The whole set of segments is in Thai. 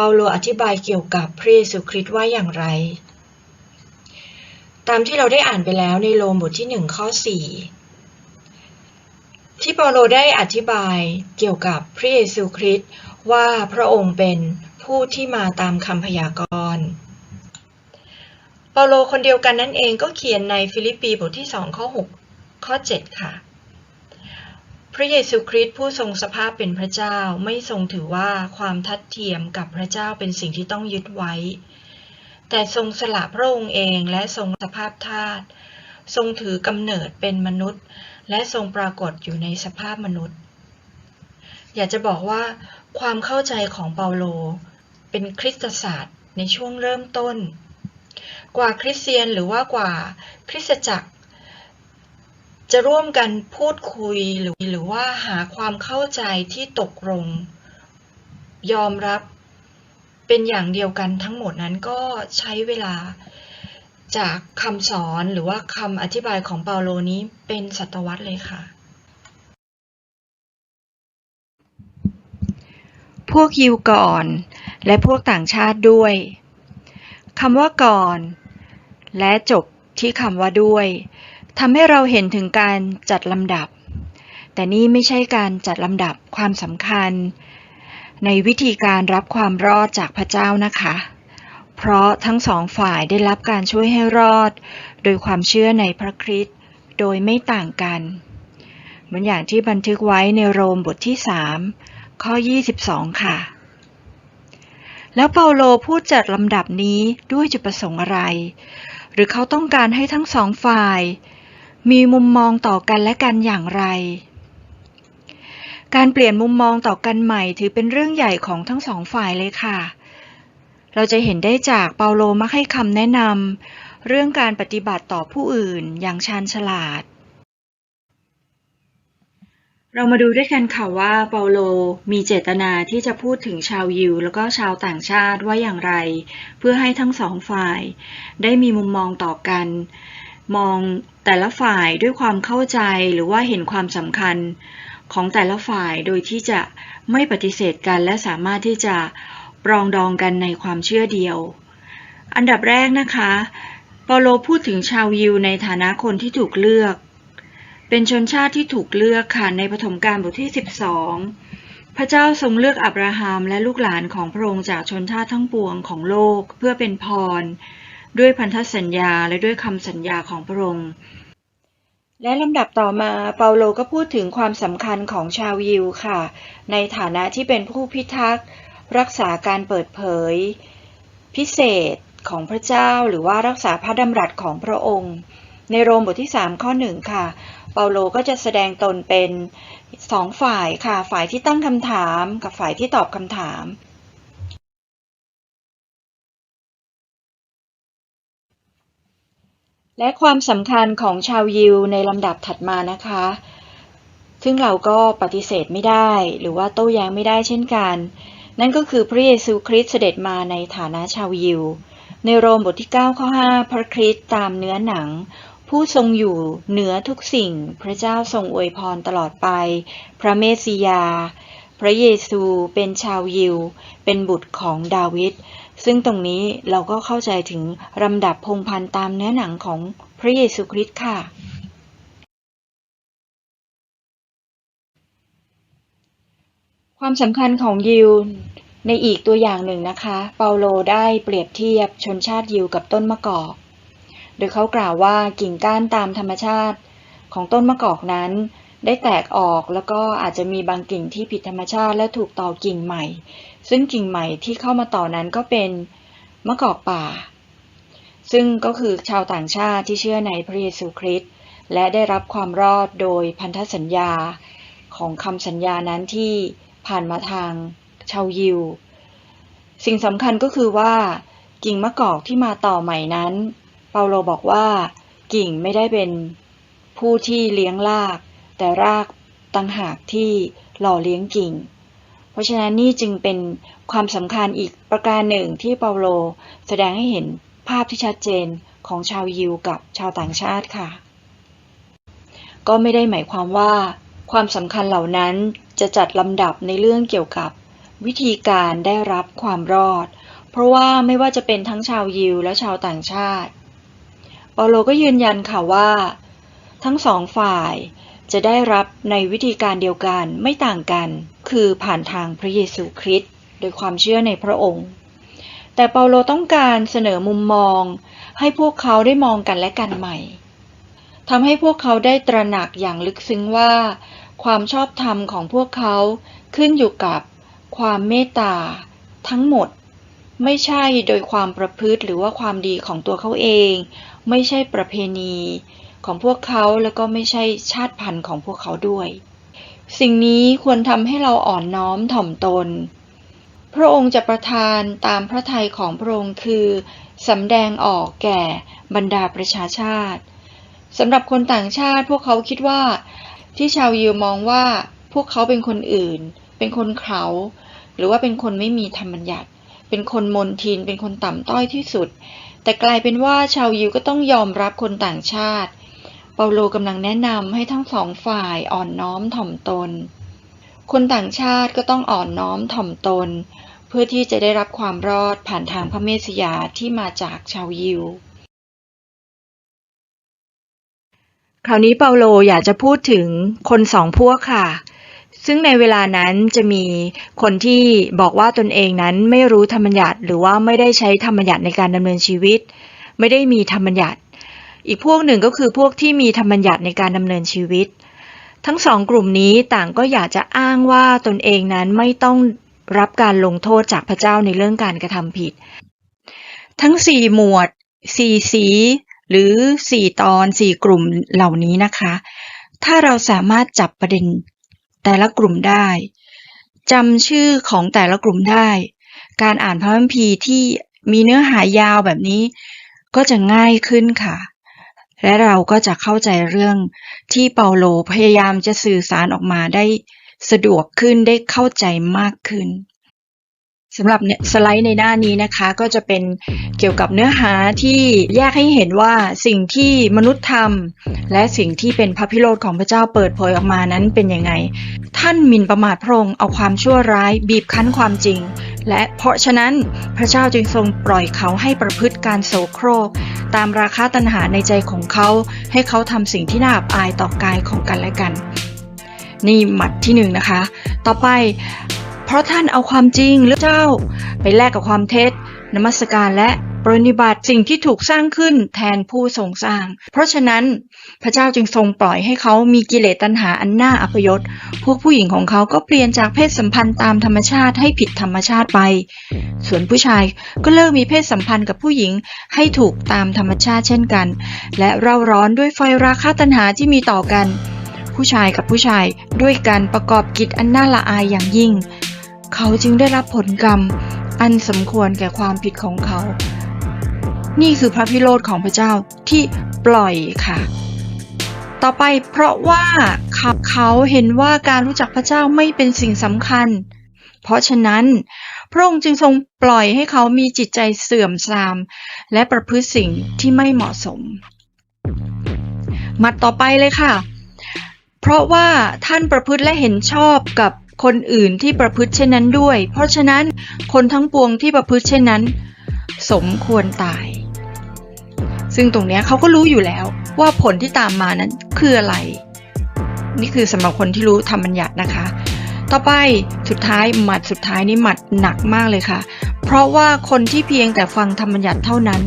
เปาโลอธิบายเกี่ยวกับพระเยซูคริสต์ว่าอย่างไร ตามที่เราได้อ่านไปแล้วในโรมบทที่หนึ่งข้อสี่ที่เปาโลได้อธิบายเกี่ยวกับพระเยซูคริสต์ว่าพระองค์เป็นผู้ที่มาตามคำพยากรณ์เปาโลคนเดียวกันนั่นเองก็เขียนในฟิลิปปีบทที่สองข้อหกข้อเจ็ดค่ะ ระเยซูคริสต์ผู้ทรงสภาพเป็นพระเจ้าไม่ทรงถือว่าความทัดเทียมกับพระเจ้าเป็นสิ่งที่ต้องยึดไว้ แต่ทรงสละพระองค์เองและทรงสภาพทาสทรงถือกำเนิดเป็นมนุษย์ และทรงปรากฏอยู่ในสภาพมนุษย์ อยากจะบอกว่า ความเข้าใจของเปาโล เป็นคริสตศาสตร์ในช่วงเริ่มต้น กว่าคริสเตียนหรือว่ากว่าคริสตจักร จะร่วมกันพูดคุยหรือหรือว่าหาความเข้าใจที่ตกลง ยอมรับเป็นอย่างเดียวกันทั้งหมดนั้นก็ใช้เวลาจากคำสอนหรือว่าคำอธิบายของเปาโลนี้เป็นศตวรรษเลยค่ะ พวกยิวก่อน และพวกต่างชาติด้วยคำว่าก่อน และจบที่คำว่าด้วย ทำให้เราเห็นถึงการจัดลำดับ แต่นี่ไม่ใช่การจัดลำดับความสำคัญ ในวิธีการรับความรอดจากพระเจ้านะคะ เพราะทั้งสองฝ่ายได้รับการช่วยให้รอด โดยความเชื่อในพระคริสต์โดยไม่ต่างกัน เหมือนอย่างที่บันทึกไว้ในโรมบทที่ 3 ข้อ 22 ค่ะ แล้วเปาโลพูดจัดลำดับนี้ด้วยจุดประสงค์อะไร หรือเขาต้องการให้ทั้งสองฝ่าย มีมุมมองต่อกันและกันอย่างไร การเปลี่ยนมุมมองต่อกันใหม่ถือเป็นเรื่องใหญ่ของทั้งสองฝ่ายเลยค่ะ เราจะเห็นได้จากเปาโลมักให้คำแนะนำเรื่องการปฏิบัติต่อผู้อื่นอย่างชาญฉลาด เรามาดูด้วยกันค่ะว่าเปาโลมีเจตนาที่จะพูดถึงชาวยิว แล้วก็ชาวต่างชาติว่าอย่างไร เพื่อให้ทั้งสองฝ่าย ได้มีมุมมองต่อกัน มอง แต่ละฝ่ายด้วยความเข้าใจหรือว่าเห็นความสำคัญของแต่ละฝ่ายโดยที่จะไม่ปฏิเสธกันและสามารถที่จะปรองดองกันในความเชื่อเดียว อันดับแรกนะคะเปาโลพูดถึงชาวยิวในฐานะคนที่ถูกเลือก เป็นชนชาติที่ถูกเลือกค่ะในปฐมกาลบทที่ 12 พระเจ้าทรงเลือกอับราฮัมและลูกหลานของพระองค์จากชนชาติทั้งปวงของโลกเพื่อเป็นพร ด้วยพันธสัญญาและด้วยคำสัญญาของพระองค์ และลำดับต่อมาเปาโลก็พูดถึงความสำคัญของชาวยิวค่ะ ในฐานะที่เป็นผู้พิทักษ์ รักษาการเปิดเผย พิเศษของพระเจ้าหรือว่ารักษาพระดำรัสของพระองค์ ในโรมบทที่ 3 ข้อ1ค่ะ เปาโลก็จะแสดงตนเป็นสองฝ่ายค่ะ ฝ่ายที่ตั้งคำถามกับฝ่ายที่ตอบคำถาม และความสำคัญของชาวยิวในลำดับถัดมานะคะ ซึ่งเราก็ปฏิเสธไม่ได้ หรือว่าโต้แย้งไม่ได้เช่นกัน นั่นก็คือพระเยซูคริสต์เสด็จมาในฐานะชาวยิว ในโรมบทที่9ข้อ5พระคริสต์ตามเนื้อหนัง ผู้ทรงอยู่เหนือทุกสิ่ง พระเจ้าทรงอวยพรตลอดไป พระเมสสิยา พระเยซูเป็นชาวยิว เป็นบุตรของดาวิด ซึ่งตรงนี้เราก็เข้าใจถึงลำดับพงพันธ์ตามเนื้อหนังของพระเยซูคริสต์ค่ะ ความสำคัญของยิวในอีกตัวอย่างหนึ่งนะคะ เปาโลได้เปรียบเทียบชนชาติยิวกับต้นมะกอก โดยเขากล่าวว่ากิ่งก้านตามธรรมชาติของต้นมะกอกนั้น ได้แตกออกแล้วก็อาจจะมีบางกิ่งที่ผิดธรรมชาติและถูกต่อกิ่งใหม่ ซึ่งกิ่งใหม่ที่เข้ามาต่อนั้นก็เป็นมะกอกป่า ซึ่งก็คือชาวต่างชาติที่เชื่อในพระเยซูคริสต์และได้รับความรอดโดยพันธสัญญาของคำสัญญานั้นที่ผ่านมาทางชาวยิว สิ่งสำคัญก็คือว่า กิ่งมะกอกที่มาต่อใหม่นั้น เปาโลบอกว่า กิ่งไม่ได้เป็นผู้ที่เลี้ยงราก แต่รากต่างหากที่หล่อเลี้ยงกิ่ง ราะฉะนั้นนี่จึงเป็นความสำคัญอีกประการหนึ่งที่เปาโลแสดงให้เห็นภาพที่ชัดเจนของชาวยิวกับชาวต่างชาติค่ะ ก็ไม่ได้หมายความว่า ความสำคัญเหล่านั้นจะจัดลำดับในเรื่องเกี่ยวกับวิธีการได้รับความรอด เพราะว่าไม่ว่าจะเป็นทั้งชาวยิวและชาวต่างชาติ เปาโลก็ยืนยันค่ะว่า ทั้งสองฝ่าย จะได้รับในวิธีการเดียวกันไม่ต่างกัน คือผ่านทางพระเยซูคริสต์โดยความเชื่อในพระองค์ แต่เปาโลต้องการเสนอมุมมอง ให้พวกเขาได้มองกันและกันใหม่ทำให้พวกเขาได้ตระหนักอย่างลึกซึ้งว่า ความชอบธรรมของพวกเขาขึ้นอยู่กับความเมตตาทั้งหมด ไม่ใช่โดยความประพฤติหรือว่าความดีของตัวเขาเอง ไม่ใช่ประเพณี ของพวกเขาแล้วก็ไม่ใช่ชาติพันธุ์ของพวกเขาด้วย สิ่งนี้ควรทำให้เราอ่อนน้อมถ่อมตน พระองค์จะประทานตามพระทัยของพระองค์คือสำแดงออกแก่บรรดาประชาชาติสำหรับคนต่างชาติพวกเขาคิดว่า ที่ชาวยิวมองว่าพวกเขาเป็นคนอื่น เป็นคนเขา หรือว่าเป็นคนไม่มีธรรมบัญญัติ เป็นคนมนทินเป็นคนต่ำต้อยที่สุด แต่กลายเป็นว่าชาวยิวก็ต้องยอมรับคนต่างชาติ เปาโลกำลังแนะนำให้ทั้งสองฝ่ายอ่อนน้อมถ่อมตน คนต่างชาติก็ต้องอ่อนน้อมถ่อมตน เพื่อที่จะได้รับความรอดผ่านทางพระเมสยาที่มาจากชาวยิว คราวนี้เปาโลอยากจะพูดถึงคนสองพวกค่ะซึ่งในเวลานั้นจะมีคนที่บอกว่าตนเองนั้นไม่รู้ธรรมัญญัติหรือว่าไม่ได้ใช้ธรรมัญญัติในการดำเนินชีวิต ไม่ได้มีธรรมัญญัติ อีกพวกหนึ่งก็คือพวกที่มีธรรมบัญญัติในการดำเนินชีวิต ทั้งสองกลุ่มนี้ต่างก็อยากจะอ้างว่าตนเองนั้นไม่ต้องรับการลงโทษจากพระเจ้าในเรื่องการกระทำผิด ทั้งสี่หมวดสี่สี หรือสี่ตอนสี่กลุ่มเหล่านี้นะคะ ถ้าเราสามารถจับประเด็นแต่ละกลุ่มได้จำชื่อของแต่ละกลุ่มได้ การอ่านพระคัมภีร์ที่มีเนื้อหายาวแบบนี้ ก็จะง่ายขึ้นค่ะ และเราก็จะเข้าใจเรื่องที่เปาโลพยายามจะสื่อสารออกมาได้สะดวกขึ้นได้เข้าใจมากขึ้น สำหรับเนี่ยสไลด์ในหน้านี้นะคะ ก็จะเป็นเกี่ยวกับเนื้อหาที่แยกให้เห็นว่าสิ่งที่มนุษย์ทำและสิ่งที่เป็นพระพิโรธของพระเจ้าเปิดเผยออกมานั้นเป็นยังไง ท่านหมิ่นประมาทพระองค์เอาความชั่วร้าย บีบคั้นความจริง และเพราะฉะนั้นพระเจ้าจึงทรงปล่อยเขาให้ประพฤติการโสโครก ตามราคาตัณหาในใจของเขา ให้เขาทำสิ่งที่น่าอับอายต่อกายของกันและกัน นี่หมัดที่หนึ่งนะคะ ต่อไป เพราะท่านเอาความจริงหรือเจ้า ไปแลกกับความเท็จ นมัสการและปรนิบัติสิ่งที่ถูกสร้างขึ้นแทนผู้ทรงสร้าง เพราะฉะนั้นพระเจ้าจึงทรงปล่อยให้เขามีกิเลสตัณหาอันน่าอัปยศ พวกผู้หญิงของเขาก็เปลี่ยนจากเพศสัมพันธ์ตามธรรมชาติให้ผิดธรรมชาติไป ส่วนผู้ชายก็เลิกมีเพศสัมพันธ์กับผู้หญิงให้ถูกตามธรรมชาติเช่นกัน และเร่าร้อนด้วยไฟราคะตัณหาที่มีต่อกัน ผู้ชายกับผู้ชายด้วยการประกอบกิจอันน่าละอายอย่างยิ่ง เขาจึงได้รับผลกรรม อันสมควรแก่ความผิดของเขา นี่คือพระพิโรธของพระเจ้าที่ปล่อยค่ะ ต่อไปเพราะว่าเขาเขาเห็นว่าการรู้จักพระเจ้าไม่เป็นสิ่งสำคัญ เพราะฉะนั้น พระองค์จึงทรงปล่อยให้เขามีจิตใจเสื่อมทราม และประพฤติสิ่งที่ไม่เหมาะสม มัดต่อไปเลยค่ะ เพราะว่าท่านประพฤติและเห็นชอบกับ คนอื่นที่ประพฤติเช่นนั้นด้วย เพราะฉะนั้นคนทั้งปวงที่ประพฤติเช่นนั้น สมควรตาย ซึ่งตรงนี้เขาก็รู้อยู่แล้วว่าผลที่ตามมานั้นคืออะไร นี่คือสำหรับคนที่รู้ธรรมบัญญัตินะคะ ต่อไปสุดท้ายหมัดสุดท้ายนี่หมัดหนักมากเลยค่ะ เพราะว่าคนที่เพียงแต่ฟังธรรมบัญญัติเท่านั้น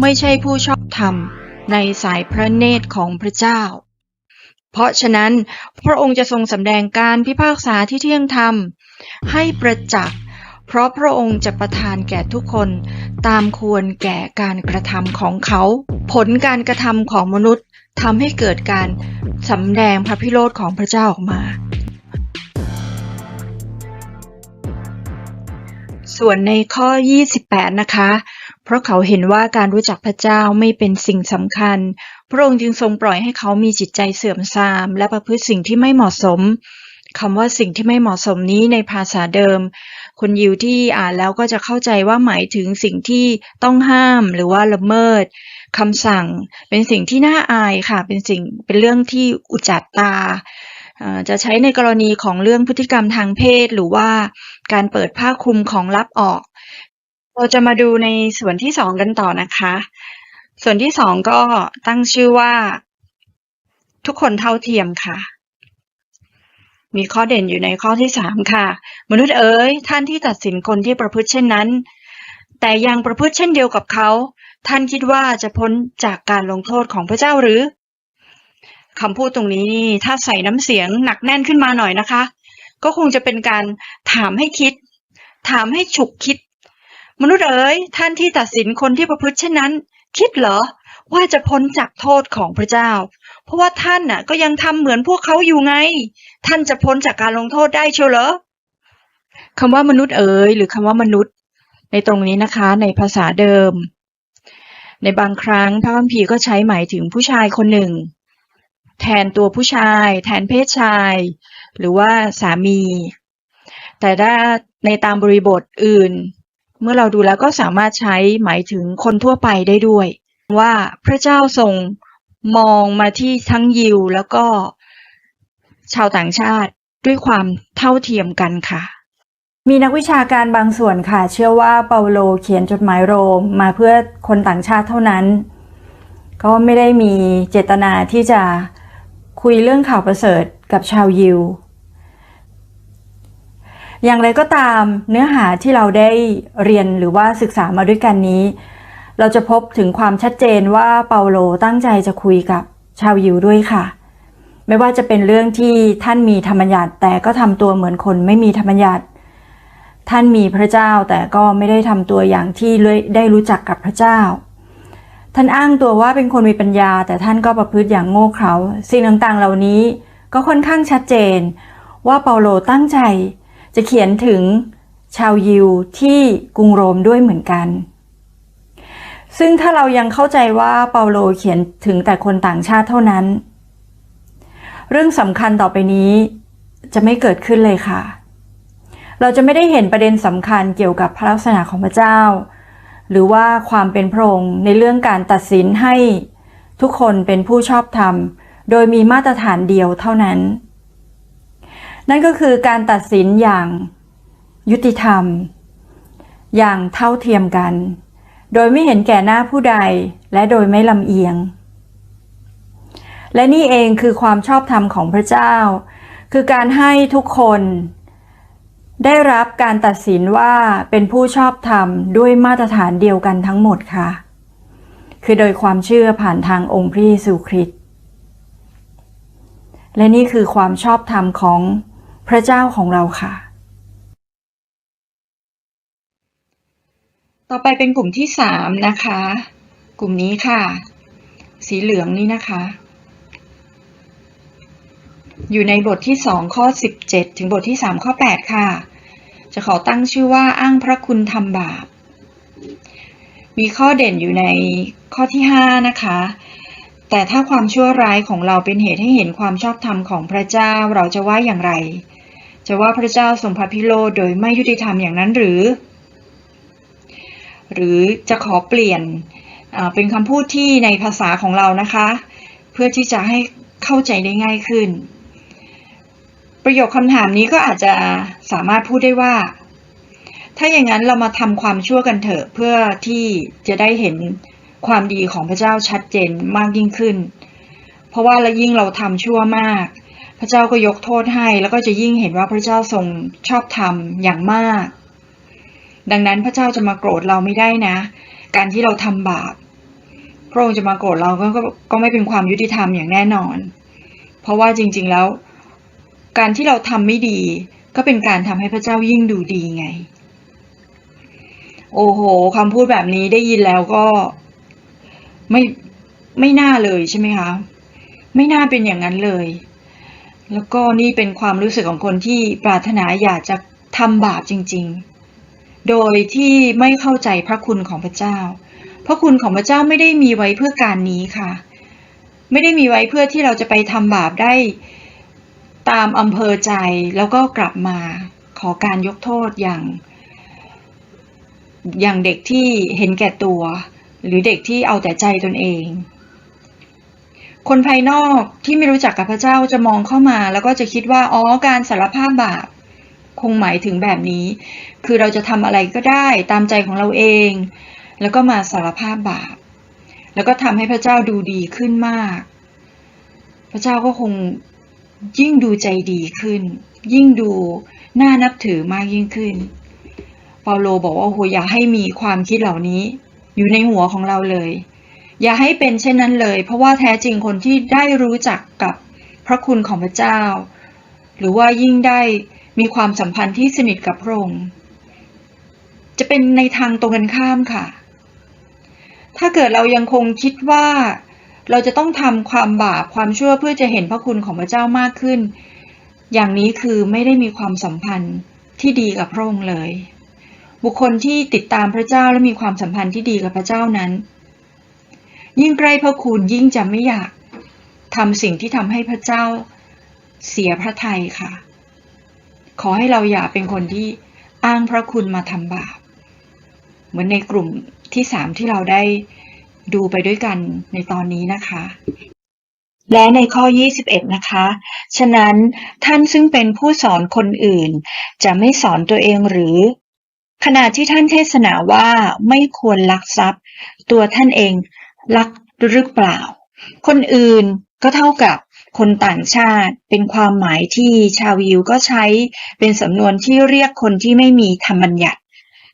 ไม่ใช่ผู้ชอบธรรมในสายพระเนตรของพระเจ้า เพราะฉะนั้นพระองค์จะทรงสำแดงการพิพากษาที่เที่ยงธรรม ให้ประจักษ์เพราะพระองค์จะประทานแก่ทุกคนตามควรแก่การกระทำของเขา ผลการกระทำของมนุษย์ทำให้เกิดการสำแดงพระพิโรธของพระเจ้าออกมา ส่วนในข้อ 28 นะคะ เพราะเขาเห็นว่าการรู้จักพระเจ้าไม่เป็นสิ่งสำคัญ ระองค์จึงทรงปล่อยให้เขามีจิตใจเสื่อมทราม และประพฤติสิ่งที่ไม่เหมาะสมคำว่าสิ่งที่ไม่เหมาะสมนี้ในภาษาเดิม คนยิวที่อ่านแล้วก็จะเข้าใจว่าหมายถึงสิ่งที่ต้องห้ามหรือว่าละเมิดคำสั่ง เป็นสิ่งที่น่าอายค่ะ เป็นสิ่งเป็นเรื่องที่อุจจาตาจะใช้ในกรณีของเรื่องพฤติกรรมทางเพศ หรือว่าการเปิดผ้าคลุมของลับออก เราจะมาดูในส่วนที่สองกันต่อนะคะ ส่วนที่สองก็ตั้งชื่อว่า ทุกคนเท่าเทียมค่ะ มีข้อเด่นอยู่ในข้อที่สามค่ะ มนุษย์เอ๋ยท่านที่ตัดสินคนที่ประพฤติเช่นนั้น แต่ยังประพฤติเช่นเดียวกับเขา ท่านคิดว่าจะพ้นจากการลงโทษของพระเจ้าหรือคำพูดตรงนี้นี่ถ้าใส่น้ำเสียงหนักแน่นขึ้นมาหน่อยนะคะ ก็คงจะเป็นการถามให้คิด ถามให้ฉุกคิด มนุษย์เอ๋ยท่านที่ตัดสินคนที่ประพฤติเช่นนั้น คิดเหรอ ว่าจะพ้นจากโทษของพระเจ้า เพราะว่าท่านน่ะ ก็ยังทำเหมือนพวกเขาอยู่ไง ท่านจะพ้นจากการลงโทษได้เชียวเหรอคำว่ามนุษย์เอ๋ยหรือคำว่ามนุษย์ ในตรงนี้นะคะ ในภาษาเดิม ในบางครั้งพระคัมภีร์ก็ใช้หมายถึงผู้ชายคนหนึ่ง แทนตัวผู้ชาย แทนเพศชาย หรือว่าสามี แต่ถ้าในตามบริบทอื่น เมื่อเราดูแล้วก็สามารถใช้หมายถึงคนทั่วไปได้ด้วย ว่าพระเจ้าทรงมองมาที่ทั้งยิวแล้วก็ชาวต่างชาติด้วยความเท่าเทียมกันค่ะ มีนักวิชาการบางส่วนค่ะ เชื่อว่าเปาโลเขียนจดหมายโรมมาเพื่อคนต่างชาติเท่านั้น ก็ไม่ได้มีเจตนาที่จะคุยเรื่องข่าวประเสริฐกับชาวยิว อย่างไรก็ตามเนื้อหาที่เราได้เรียนหรือว่าศึกษามาด้วยกันนี้ เราจะพบถึงความชัดเจนว่าเปาโลตั้งใจจะคุยกับชาวยิวด้วยค่ะ ไม่ว่าจะเป็นเรื่องที่ท่านมีธรรมญัติแต่ก็ทำตัวเหมือนคนไม่มีธรรมญัติท่านมีพระเจ้าแต่ก็ไม่ได้ทำตัวอย่างที่ได้รู้จักกับพระเจ้า ท่านอ้างตัวว่าเป็นคนมีปัญญา แต่ท่านก็ประพฤติอย่างโง่เขลาสิ่งต่างๆ เหล่านี้ก็ค่อนข้างชัดเจน ว่าเปาโลตั้งใจ จะเขียนถึงชาวยิวที่กรุงโรมด้วยเหมือนกัน ซึ่งถ้าเรายังเข้าใจว่าเปาโลเขียนถึงแต่คนต่างชาติเท่านั้น เรื่องสำคัญต่อไปนี้จะไม่เกิดขึ้นเลยค่ะ เราจะไม่ได้เห็นประเด็นสำคัญเกี่ยวกับพระลักษณะของพระเจ้า หรือว่าความเป็นพระองค์ในเรื่องการตัดสินให้ทุกคนเป็นผู้ชอบธรรม โดยมีมาตรฐานเดียวเท่านั้น นั่นก็คือการตัดสินอย่างยุติธรรม อย่างเท่าเทียมกัน โดยไม่เห็นแก่หน้าผู้ใดและโดยไม่ลำเอียง และนี่เองคือความชอบธรรมของพระเจ้า คือการให้ทุกคน ได้รับการตัดสินว่าเป็นผู้ชอบธรรมด้วยมาตรฐานเดียวกันทั้งหมดค่ะ คือโดยความเชื่อผ่านทางองค์พระเยซูคริสต์และนี่คือความชอบธรรมของ พระเจ้าของเราค่ะ ต่อไปเป็นกลุ่มที่สามนะคะ กลุ่มนี้ค่ะ สีเหลืองนี่นะคะ อยู่ในบทที่สองข้อสิบเจ็ดถึงบทที่สามข้อแปดค่ะ จะขอตั้งชื่อว่าอ้างพระคุณทำบาป มีข้อเด่นอยู่ในข้อที่ห้านะคะแต่ถ้าความชั่วร้ายของเราเป็นเหตุให้เห็นความชอบธรรมของพระเจ้าเราจะว่าอย่างไร จะว่าพระเจ้าทรงพระพิโรธโดยไม่ยุติธรรมอย่างนั้นหรือ หรือจะขอเปลี่ยนเป็นคำพูดที่ในภาษาของเรานะคะ เพื่อที่จะให้เข้าใจได้ง่ายขึ้น ประโยคคำถามนี้ก็อาจจะสามารถพูดได้ว่า ถ้าอย่างนั้นเรามาทำความชั่วกันเถอะเพื่อที่จะได้เห็นความดีของพระเจ้าชัดเจนมากยิ่งขึ้น เพราะว่าละยิ่งเราทำชั่วมาก พระเจ้าก็ยกโทษให้ แล้วก็จะยิ่งเห็นว่าพระเจ้าทรงชอบธรรมอย่างมาก ดังนั้นพระเจ้าจะมาโกรธเราไม่ได้นะ การที่เราทำบาปพระองค์จะมาโกรธเราก็ก็ก็ไม่เป็นความยุติธรรมอย่างแน่นอน เพราะว่าจริง ๆแล้ว การที่เราทำไม่ดี ก็เป็นการทำให้พระเจ้ายิ่งดูดีไง โอ้โหคำพูดแบบนี้ได้ยินแล้วก็ไม่ไม่น่าเลยใช่ไหมคะ ไม่น่าเป็นอย่างนั้นเลย แล้วก็นี่เป็นความรู้สึกของคนที่ปรารถนาอยากจะทำบาปจริง ๆ โดยที่ไม่เข้าใจพระคุณของพระเจ้า พระคุณของพระเจ้าไม่ได้มีไว้เพื่อการนี้ค่ะ ไม่ได้มีไว้เพื่อที่เราจะไปทำบาปได้ตามอำเภอใจแล้วก็กลับมาขอการยกโทษอย่าง อย่างเด็กที่เห็นแก่ตัว หรือเด็กที่เอาแต่ใจตนเอง คนภายนอกที่ไม่รู้จักกับพระเจ้าจะมองเข้ามา แล้วก็จะคิดว่าอ๋อการสารภาพบาปคงหมายถึงแบบนี้ คือเราจะทำอะไรก็ได้ตามใจของเราเอง แล้วก็มาสารภาพบาป แล้วก็ทำให้พระเจ้าดูดีขึ้นมาก พระเจ้าก็คงยิ่งดูใจดีขึ้น ยิ่งดูน่านับถือมากยิ่งขึ้น เปาโลบอกว่าโอ้โหอย่าให้มีความคิดเหล่านี้ อยู่ในหัวของเราเลย อย่าให้เป็นเช่นนั้นเลย เพราะว่าแท้จริงคนที่ได้รู้จักกับพระคุณของพระเจ้า หรือว่ายิ่งได้มีความสัมพันธ์ที่สนิทกับพระองค์จะเป็นในทางตรงกันข้ามค่ะ ถ้าเกิดเรายังคงคิดว่า เราจะต้องทำความบาปความชั่วเพื่อจะเห็นพระคุณของพระเจ้ามากขึ้น อย่างนี้คือไม่ได้มีความสัมพันธ์ที่ดีกับพระองค์เลย บุคคลที่ติดตามพระเจ้าและมีความสัมพันธ์ที่ดีกับพระเจ้านั้น ยิ่งใกล้พระคุณยิ่งจะไม่อยากทำสิ่งที่ทำให้พระเจ้าเสียพระทัยค่ะ ขอให้เราอย่าเป็นคนที่อ้างพระคุณมาทำบาป เหมือนในกลุ่มที่สามที่เราได้ดูไปด้วยกันในตอนนี้นะคะ และในข้อ 21 นะคะ ฉะนั้นท่านซึ่งเป็นผู้สอนคนอื่น จะไม่สอนตัวเองหรือ ขณะที่ท่านเทศนาว่าไม่ควรลักทรัพย์ ตัวท่านเอง ลักหรือเปล่า คนอื่นก็เท่ากับคนต่างชาติเป็นความหมายที่ชาวยิวก็ใช้เป็นสำนวนที่เรียกคนที่ไม่มีธรรมบัญญัติ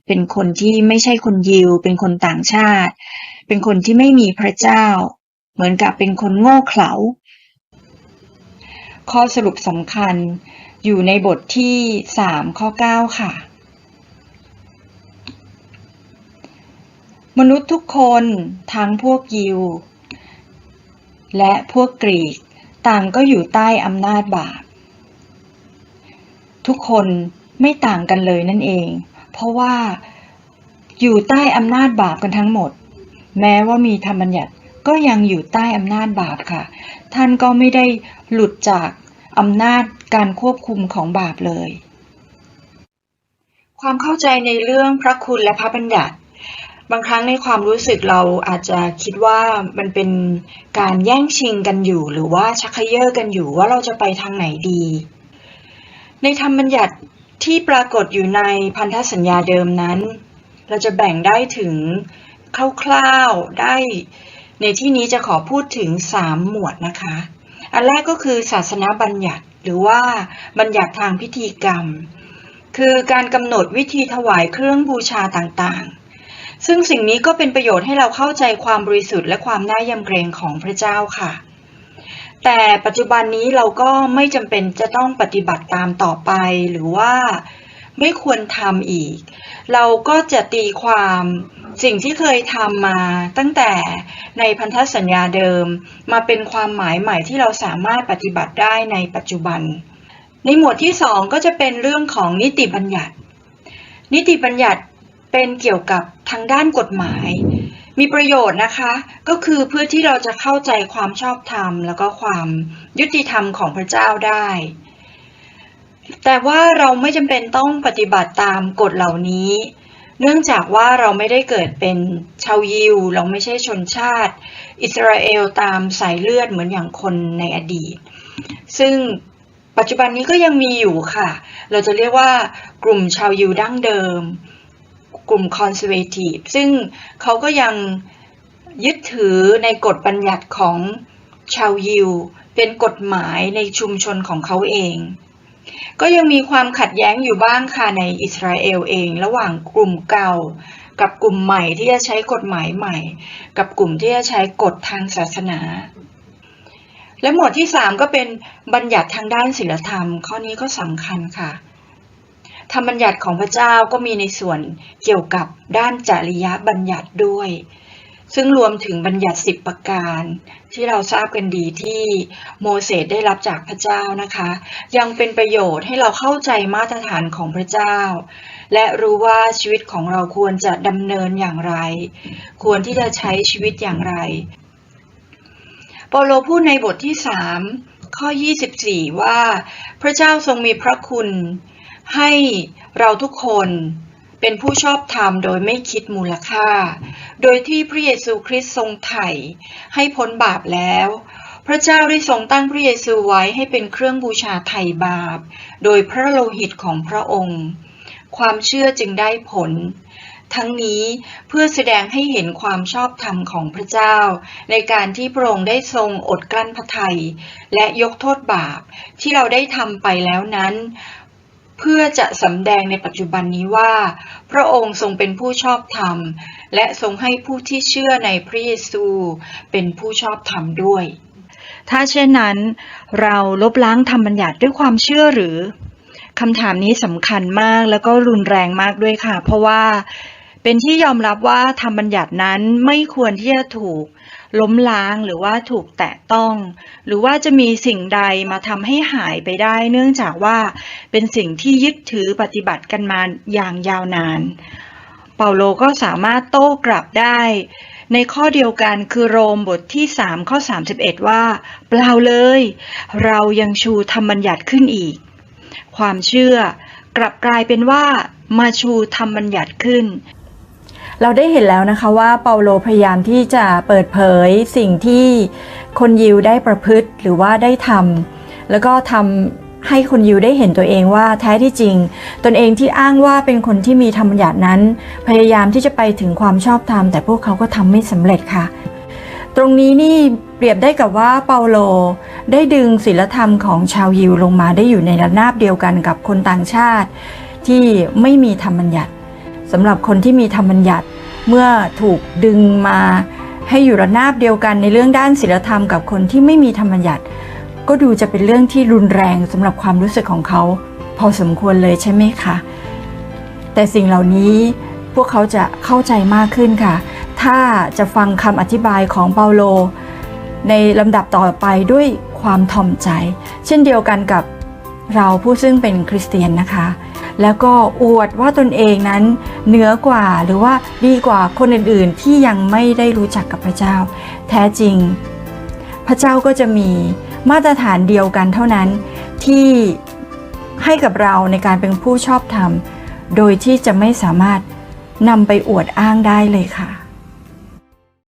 เป็นคนที่ไม่ใช่คนยิว เป็นคนต่างชาติ เป็นคนที่ไม่มีพระเจ้า เหมือนกับเป็นคนโง่เขลาข้อสรุปสำคัญอยู่ในบทที่ 3 ข้อ 9 ค่ะ มนุษย์ทุกคนทั้งพวกยิว และพวกกรีกต่างก็อยู่ใต้อำนาจบาป ทุกคนไม่ต่างกันเลยนั่นเอง เพราะว่าอยู่ใต้อำนาจบาปกันทั้งหมด แม้ว่ามีธรรมบัญญัติก็ยังอยู่ใต้อำนาจบาปค่ะ ท่านก็ไม่ได้หลุดจากอำนาจการควบคุมของบาปเลย ความเข้าใจในเรื่องพระคุณและพระบัญญัติ บางครั้งในความรู้สึกเราอาจจะคิดว่ามันเป็นการแย่งชิงกันอยู่ หรือว่าชักเขย่อกันอยู่ว่าเราจะไปทางไหนดี ในธรรมบัญญัติที่ปรากฏอยู่ในพันธสัญญาเดิมนั้น เราจะแบ่งได้ถึงคร่าวๆได้ ในที่นี้จะขอพูดถึง 3 หมวดนะคะ อันแรกก็คือศาสนาบัญญัติหรือว่าบัญญัติทางพิธีกรรม คือการกำหนดวิธีถวายเครื่องบูชาต่างๆ ซึ่งสิ่งนี้ก็เป็นประโยชน์ให้เราเข้าใจความบริสุทธิ์และความน่ายำเกรงของพระเจ้าค่ะ แต่ปัจจุบันนี้เราก็ไม่จำเป็นจะต้องปฏิบัติตามต่อไปหรือว่าไม่ควรทำอีก เราก็จะตีความสิ่งที่เคยทำมาตั้งแต่ในพันธสัญญาเดิม มาเป็นความหมายใหม่ที่เราสามารถปฏิบัติได้ในปัจจุบัน ในหมวดที่สองก็จะเป็นเรื่องของนิติบัญญัติ นิติบัญญัติ เป็นเกี่ยวกับทางด้านกฎหมาย มีประโยชน์นะคะ ก็คือเพื่อที่เราจะเข้าใจความชอบธรรม แล้วก็ความยุติธรรมของพระเจ้าได้ แต่ว่าเราไม่จำเป็นต้องปฏิบัติตามกฎเหล่านี้ เนื่องจากว่าเราไม่ได้เกิดเป็นชาวยิว เราไม่ใช่ชนชาติ อิสราเอลตามสายเลือดเหมือนอย่างคนในอดีต ซึ่งปัจจุบันนี้ก็ยังมีอยู่ค่ะ เราจะเรียกว่ากลุ่มชาวยิวดั้งเดิม กลุ่มคอนเซอร์เวทีฟซึ่งเขาก็ยังยึดถือในกฎบัญญัติของชาวยิว เป็นกฎหมายในชุมชนของเขาเอง ก็ยังมีความขัดแย้งอยู่บ้างค่ะในอิสราเอลเอง ระหว่างกลุ่มเก่า กับกลุ่มใหม่ที่จะใช้กฎหมายใหม่ กับกลุ่มที่จะใช้กฎทางศาสนา และหมวดที่ 3 ก็เป็นบัญญัติทางด้านศีลธรรม ข้อนี้ก็สำคัญค่ะ ธรรมบัญญัติของพระเจ้าก็มีในส่วนเกี่ยวกับด้านจริยบัญญัติด้วย ซึ่งรวมถึงบัญญัติสิบประการ ที่เราทราบกันดีที่โมเสสได้รับจากพระเจ้านะคะ ยังเป็นประโยชน์ให้เราเข้าใจมาตรฐานของพระเจ้า และรู้ว่าชีวิตของเราควรจะดำเนินอย่างไร ควรที่จะใช้ชีวิตอย่างไรเปาโลพูดในบทที่ 3 ข้อ 24 ว่า พระเจ้าทรงมีพระคุณ ให้เราทุกคนเป็นผู้ชอบธรรมโดยไม่คิดมูลค่า โดยที่พระเยซูคริสต์ทรงไถ่ให้พ้นบาปแล้ว พระเจ้าได้ทรงตั้งพระเยซูไว้ให้เป็นเครื่องบูชาไถ่บาป โดยพระโลหิตของพระองค์ ความเชื่อจึงได้ผล ทั้งนี้เพื่อแสดงให้เห็นความชอบธรรมของพระเจ้า ในการที่พระองค์ได้ทรงอดกลั้นพระทัยและยกโทษบาปที่เราได้ทำไปแล้วนั้น เพื่อจะสำแดงในปัจจุบันนี้ว่า พระองค์ทรงเป็นผู้ชอบธรรม และทรงให้ผู้ที่เชื่อในพระเยซู เป็นผู้ชอบธรรมด้วย ถ้าเช่นนั้น เราลบล้างธรรมบัญญัติด้วยความเชื่อหรือคำถามนี้สำคัญมากแล้วก็รุนแรงมากด้วยค่ะ เพราะว่าเป็นที่ยอมรับว่าธรรมบัญญัตินั้นไม่ควรที่จะถูก ล้มล้างหรือว่าถูกแตะต้อง หรือว่าจะมีสิ่งใดมาทำให้หายไปได้ เนื่องจากว่าเป็นสิ่งที่ยึดถือปฏิบัติกันมาอย่างยาวนาน เปาโลก็สามารถโต้กลับได้ ในข้อเดียวกันคือโรมบทที่ 3 ข้อ 31 ว่า เปล่าเลย เรายังชูธรรมบัญญัติขึ้นอีก ความเชื่อกลับกลายเป็นว่ามาชูธรรมบัญญัติขึ้น เราได้เห็นแล้วนะคะว่าเปาโลพยายามที่จะเปิดเผยสิ่งที่คนยิวได้ประพฤติหรือว่าได้ทำแล้วก็ทำให้คนยิวได้เห็นตัวเองว่าแท้ที่จริง ตนเองที่อ้างว่าเป็นคนที่มีธรรมบัญญัตินั้น พยายามที่จะไปถึงความชอบธรรม แต่พวกเขาก็ทำไม่สำเร็จค่ะ ตรงนี้นี่เปรียบได้กับว่าเปาโลได้ดึงศีลธรรมของชาวยิวลงมาได้อยู่ในระนาบเดียวกันกับคนต่างชาติ ที่ไม่มีธรรมบัญญัติ สำหรับคนที่มีธรรมบัญญัติเมื่อถูกดึงมาให้อยู่ระนาบเดียวกันในเรื่องด้านศีลธรรมกับคนที่ไม่มีธรรมบัญญัติก็ดูจะเป็นเรื่องที่รุนแรงสำหรับความรู้สึกของเขา พอสมควรเลยใช่ไหมคะแต่สิ่งเหล่านี้พวกเขาจะเข้าใจมากขึ้นค่ะ ถ้าจะฟังคำอธิบายของเปาโล ในลำดับต่อไปด้วยความถ่อมใจ เช่นเดียวกันกับเราผู้ซึ่งเป็นคริสเตียนนะคะ แล้วก็อวดว่าตนเองนั้น เหนือกว่าหรือว่าดีกว่าคนอื่นๆ ที่ยังไม่ได้รู้จักกับพระเจ้า แท้จริง พระเจ้าก็จะมีมาตรฐานเดียวกันเท่านั้นที่ให้กับเราในการเป็นผู้ชอบธรรม โดยที่จะไม่สามารถนำไปอวดอ้างได้เลยค่ะ